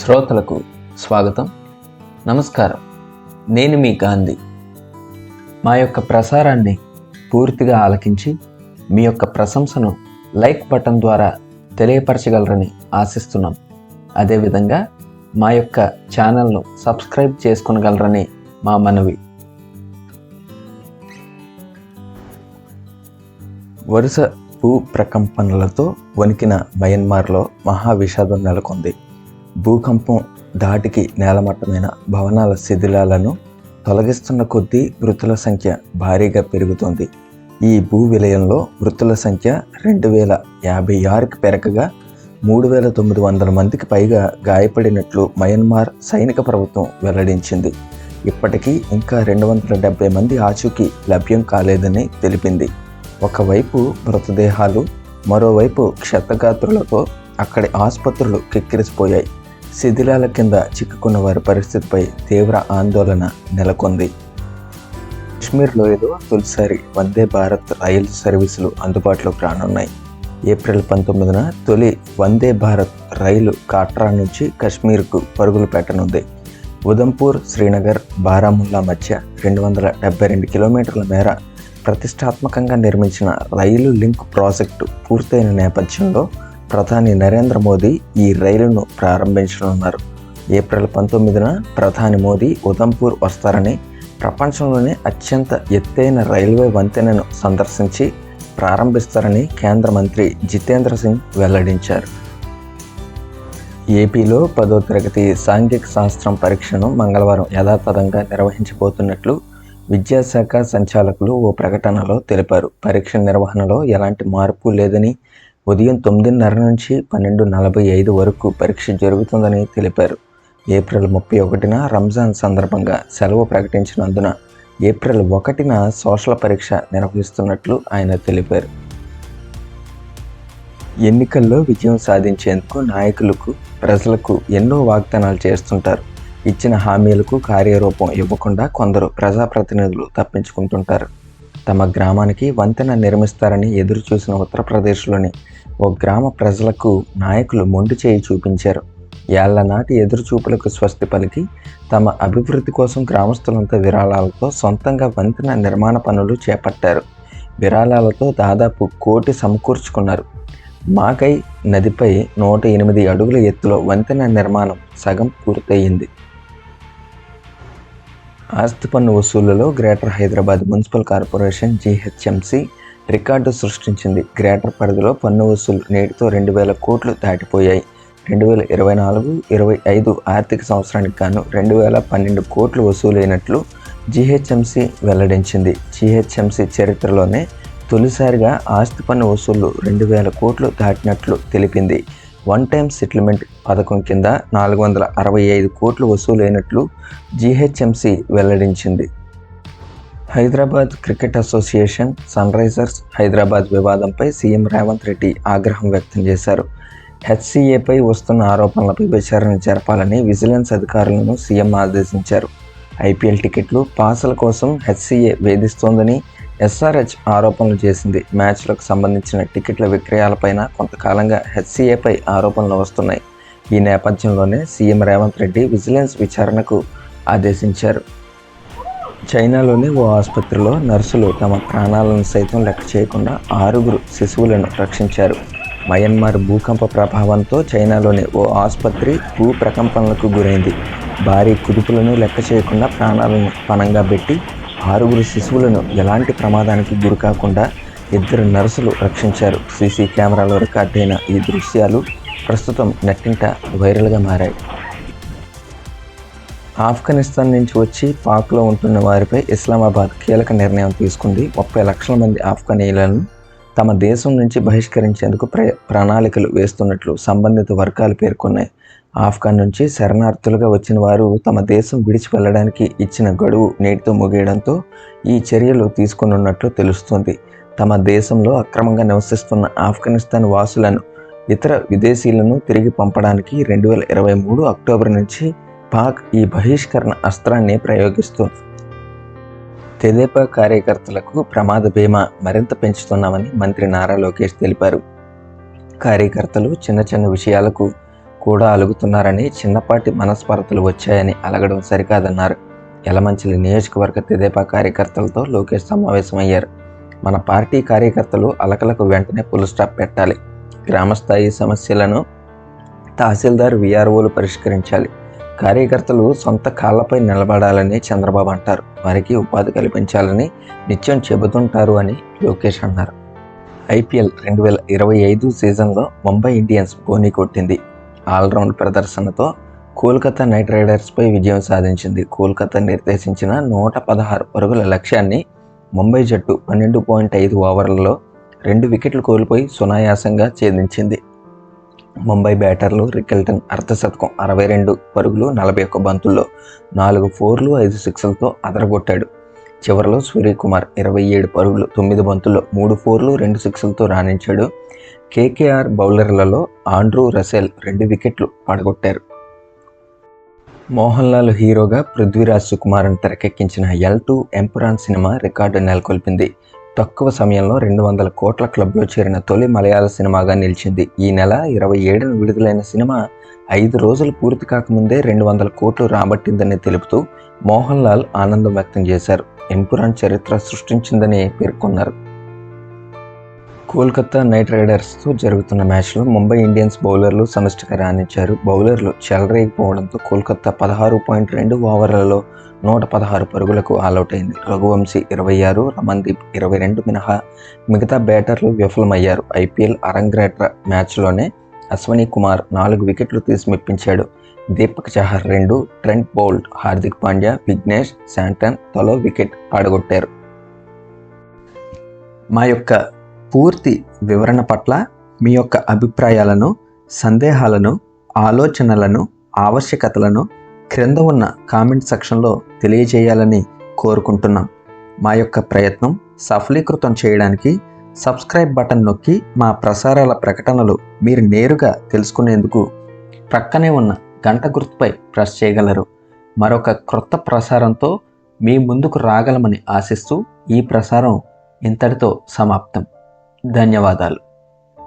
శ్రోతలకు స్వాగతం. నమస్కారం. నేను మీ గాంధీ. మా యొక్క ప్రసారాన్ని పూర్తిగా ఆలకించి మీ యొక్క ప్రశంసను లైక్ బటన్ ద్వారా తెలియపరచగలరని ఆశిస్తున్నాం. అదేవిధంగా మా యొక్క ఛానల్ను సబ్స్క్రైబ్ చేసుకొనగలరని మా మనవి. వరుస భూ ప్రకంపనలతో వణికిన మయన్మార్లో మహా విషాదం నెలకొంది. భూకంపం ధాటికి నేలమట్టమైన భవనాల శిథిలాలను తొలగిస్తున్న కొద్దీ మృతుల సంఖ్య భారీగా పెరుగుతోంది. ఈ భూ విలయంలో మృతుల సంఖ్య రెండు వేల యాభై ఆరుకి పెరగగా మూడు వేల తొమ్మిది వందల మందికి పైగా గాయపడినట్లు మయన్మార్ సైనిక ప్రభుత్వం వెల్లడించింది. ఇప్పటికీ ఇంకా రెండు వందల డెబ్బై మంది ఆచూకీ లభ్యం కాలేదని తెలిపింది. ఒకవైపు మృతదేహాలు మరోవైపు క్షతగాత్రులతో అక్కడి ఆసుపత్రులు కిక్కిరిసిపోయాయి. శిథిలాల కింద చిక్కుకున్న వారి పరిస్థితిపై తీవ్ర ఆందోళన నెలకొంది. కాశ్మీర్ లోయలో తొలిసారి వందే భారత్ రైలు సర్వీసులు అందుబాటులోకి రానున్నాయి. ఏప్రిల్ పంతొమ్మిదిన తొలి వందే భారత్ రైలు కాట్రా నుంచి కశ్మీర్కు పరుగులు పెట్టనుంది. ఉదంపూర్ శ్రీనగర్ బారాముల్లా మధ్య రెండు వందల డెబ్బై రెండు కిలోమీటర్ల మేర ప్రతిష్టాత్మకంగా నిర్మించిన రైలు లింక్ ప్రాజెక్టు పూర్తయిన నేపథ్యంలో ప్రధాని నరేంద్ర మోదీ ఈ రైలును ప్రారంభించనున్నారు. ఏప్రిల్ పంతొమ్మిదిన ప్రధాని మోదీ ఉదంపూర్ వస్తారని ప్రపంచంలోనే అత్యంత ఎత్తైన రైల్వే వంతెనను సందర్శించి ప్రారంభిస్తారని కేంద్ర మంత్రి జితేంద్ర సింగ్ వెల్లడించారు. ఏపీలో పదో తరగతి సాంఘిక శాస్త్రం పరీక్షను మంగళవారం యథాతథంగా నిర్వహించబోతున్నట్లు విద్యాశాఖ సంచాలకులు ఓ ప్రకటనలో తెలిపారు. పరీక్ష నిర్వహణలో ఎలాంటి మార్పు లేదని ఉదయం తొమ్మిదిన్నర నుంచి పన్నెండు నలభై ఐదు వరకు పరీక్ష జరుగుతుందని తెలిపారు. ఏప్రిల్ ముప్పై ఒకటిన రంజాన్ సందర్భంగా సెలవు ప్రకటించినందున ఏప్రిల్ ఒకటిన సోషల్ పరీక్ష నిర్వహిస్తున్నట్లు ఆయన తెలిపారు. ఎన్నికల్లో విజయం సాధించేందుకు నాయకులకు ప్రజలకు ఎన్నో వాగ్దానాలు చేస్తుంటారు. ఇచ్చిన హామీలకు కార్యరూపం ఇవ్వకుండా కొందరు ప్రజాప్రతినిధులు తప్పించుకుంటుంటారు. తమ గ్రామానికి వంతెన నిర్మిస్తారని ఎదురు చూసిన ఉత్తరప్రదేశ్లోని ఓ గ్రామ ప్రజలకు నాయకులు మొండి చేయి చూపించారు. ఏళ్ళ నాటి ఎదురుచూపులకు స్వస్తి పలికి తమ అభివృద్ధి కోసం గ్రామస్తులంతా విరాళాలతో సొంతంగా వంతెన నిర్మాణ పనులు చేపట్టారు. విరాళాలతో దాదాపు కోటి సమకూర్చుకున్నారు. మాకై నదిపై నూట ఎనిమిది అడుగుల ఎత్తులో వంతెన నిర్మాణం సగం పూర్తయింది. ఆస్తి పన్ను వసూళ్ళలో Greater Hyderabad Municipal Corporation GHMC record సృష్టించింది. గ్రేటర్ పరిధిలో పన్ను వసూలు నేటితో రెండు వేల కోట్లు దాటిపోయాయి. రెండు వేల ఇరవై నాలుగు ఇరవై ఐదు ఆర్థిక సంవత్సరానికి గాను రెండు వేల పన్నెండు కోట్లు వసూలైనట్లు జీహెచ్ఎంసీ వెల్లడించింది. జీహెచ్ఎంసీ చరిత్రలోనే తొలిసారిగా ఆస్తి పన్ను వసూళ్ళు రెండు వేల కోట్లు దాటినట్లు తెలిపింది. వన్ టైం సెటిల్మెంట్ పథకం కింద నాలుగు వందల అరవై ఐదు కోట్లు వసూలైనట్లు జీహెచ్ఎంసీ వెల్లడించింది. Hyderabad Cricket Association Sunrisers Hyderabad వివాదంపై సీఎం రేవంత్ రెడ్డి ఆగ్రహం వ్యక్తం చేశారు. హెచ్సిఏపై వస్తున్న ఆరోపణలపై విచారణ జరపాలని విజిలెన్స్ అధికారులను సీఎం ఆదేశించారు. ఐపీఎల్ టికెట్లు పాసల కోసం హెచ్సిఏ వేధిస్తోందని ఎస్ఆర్హెచ్ ఆరోపణలు చేసింది. మ్యాచ్లకు సంబంధించిన టికెట్ల విక్రయాలపైన కొంతకాలంగా హెచ్సిఏపై ఆరోపణలు వస్తున్నాయి. ఈ నేపథ్యంలోనే సీఎం రేవంత్ రెడ్డి విజిలెన్స్ విచారణకు ఆదేశించారు. చైనాలోని ఓ ఆసుపత్రిలో నర్సులు తమ ప్రాణాలను సైతం లెక్క చేయకుండా ఆరుగురు శిశువులను రక్షించారు. మయన్మార్ భూకంప ప్రభావంతో చైనాలోని ఓ ఆసుపత్రి భూ ప్రకంపనలకు గురైంది. భారీ కుదుపులను లెక్క చేయకుండా ప్రాణాలను పణంగా పెట్టి ఆరుగురు శిశువులను ఎలాంటి ప్రమాదానికి గురికాకుండా ఇద్దరు నర్సులు రక్షించారు. సీసీ కెమెరాలో రికార్డైన ఈ దృశ్యాలు ప్రస్తుతం నెట్టింట వైరల్గా మారాయి. ఆఫ్ఘనిస్తాన్ నుంచి వచ్చి పాక్లో ఉంటున్న వారిపై ఇస్లామాబాద్ కీలక నిర్ణయం తీసుకుంది. ముప్పై లక్షల మంది ఆఫ్ఘనీయులను తమ దేశం నుంచి బహిష్కరించేందుకు ప్ర ప్రణాళికలు వేస్తున్నట్లు సంబంధిత వర్గాలు పేర్కొన్నాయి. ఆఫ్ఘన్ నుంచి శరణార్థులుగా వచ్చిన వారు తమ దేశం విడిచి వెళ్ళడానికి ఇచ్చిన గడువు నేటితో ముగియడంతో ఈ చర్యలు తీసుకున్నట్లు తెలుస్తోంది. తమ దేశంలో అక్రమంగా నివసిస్తున్న ఆఫ్ఘనిస్తాన్ వాసులను ఇతర విదేశీయులను తిరిగి పంపడానికి రెండు వేల ఇరవై మూడు అక్టోబర్ నుంచి పాక్ ఈ బహిష్కరణ అస్త్రాన్ని ప్రయోగిస్తుంది. తెదేపా కార్యకర్తలకు ప్రమాద బీమా మరింత పెంచుతున్నామని మంత్రి నారా లోకేష్ తెలిపారు. కార్యకర్తలు చిన్న చిన్న విషయాలకు కూడా అలుగుతున్నారని చిన్నపాటి మనస్పర్ధలు వచ్చాయని అలగడం సరికాదన్నారు. యలమంచిలి నియోజకవర్గ తెదేపా కార్యకర్తలతో లోకేష్ సమావేశమయ్యారు. మన పార్టీ కార్యకర్తలు అలకలకు వెంటనే ఫుల్ స్టాప్ పెట్టాలి. గ్రామస్థాయి సమస్యలను తహసీల్దార్ విఆర్ఓలు పరిష్కరించాలి. కార్యకర్తలు సొంత కాళ్ళపై నిలబడాలని చంద్రబాబు అంటారు. వారికి ఉపాధి కల్పించాలని నిత్యం చెబుతుంటారు అని లోకేష్ అన్నారు. ఐపీఎల్ రెండు వేల ఇరవై ఐదు సీజన్లో ముంబై ఇండియన్స్ బోని కొట్టింది. ఆల్రౌండ్ ప్రదర్శనతో కోల్కతా నైట్ రైడర్స్పై విజయం సాధించింది. కోల్కతా నిర్దేశించిన నూట పదహారు పరుగుల లక్ష్యాన్ని ముంబై జట్టు పన్నెండు పాయింట్ ఐదు ఓవర్లలో రెండు వికెట్లు కోల్పోయి సునాయాసంగా ఛేదించింది. ముంబై బ్యాటర్లు రికెల్టన్ అర్ధశతకం అరవై రెండు పరుగులు నలభై ఒక్క బంతుల్లో నాలుగు ఫోర్లు ఐదు సిక్స్లతో అదరగొట్టాడు. చివరిలో సూర్యకుమార్ ఇరవై ఏడు పరుగులు తొమ్మిది బంతుల్లో మూడు ఫోర్లు రెండు సిక్స్లతో రాణించాడు. కేకేఆర్ బౌలర్లలో ఆండ్రూ రసెల్ రెండు వికెట్లు పడగొట్టారు. మోహన్ లాల్ హీరోగా పృథ్వీరాజ్ సుకుమారన్ తెరకెక్కించిన L two Empuraan cinema record నెలకొల్పింది. తక్కువ సమయంలో రెండు వందల కోట్ల క్లబ్లో చేరిన తొలి మలయాళ సినిమాగా నిలిచింది. ఈ నెల ఇరవై ఏడున విడుదలైన సినిమా ఐదు రోజులు పూర్తి కాకముందే రెండు వందల కోట్లు రాబట్టిందని తెలుపుతూ మోహన్ లాల్ ఆనందం వ్యక్తం చేశారు. ఎంపురాన్ చరిత్ర సృష్టించిందని పేర్కొన్నారు. కోల్కతా నైట్ రైడర్స్తో జరుగుతున్న మ్యాచ్లో ముంబై ఇండియన్స్ బౌలర్లు సమిష్టిగా రాణించారు. బౌలర్లు చెలరేగిపోవడంతో కోల్కతా పదహారు పాయింట్ రెండు ఓవర్లలో నూట పదహారు పరుగులకు ఆలౌట్ అయింది. రఘువంశీ ఇరవై ఆరు రమన్దీప్ ఇరవై రెండు మినహా మిగతా బ్యాటర్లు విఫలమయ్యారు. ఐపీఎల్ అరంగ్రేట్ర మ్యాచ్లోనే అశ్వనీ కుమార్ నాలుగు వికెట్లు తీసి మెప్పించాడు. దీపక్ చహర్ రెండు Trent Boult Hardik Pandya Vignesh Santner తలో వికెట్ పాడగొట్టారు. మా యొక్క పూర్తి వివరణ పట్ల మీ యొక్క అభిప్రాయాలను సందేహాలను ఆలోచనలను ఆవశ్యకతలను క్రింద ఉన్న కామెంట్ సెక్షన్లో తెలియజేయాలని కోరుకుంటున్నాం. మా యొక్క ప్రయత్నం సఫలీకృతం చేయడానికి సబ్స్క్రైబ్ బటన్ నొక్కి మా ప్రసారాల ప్రకటనలు మీరు నేరుగా తెలుసుకునేందుకు ప్రక్కనే ఉన్న గంట గుర్తుపై ప్రెస్ చేయగలరు. మరొక క్రొత్త ప్రసారంతో మీ ముందుకు రాగలమని ఆశిస్తూ ఈ ప్రసారం ఇంతటితో సమాప్తం. ధన్యవాదాలు.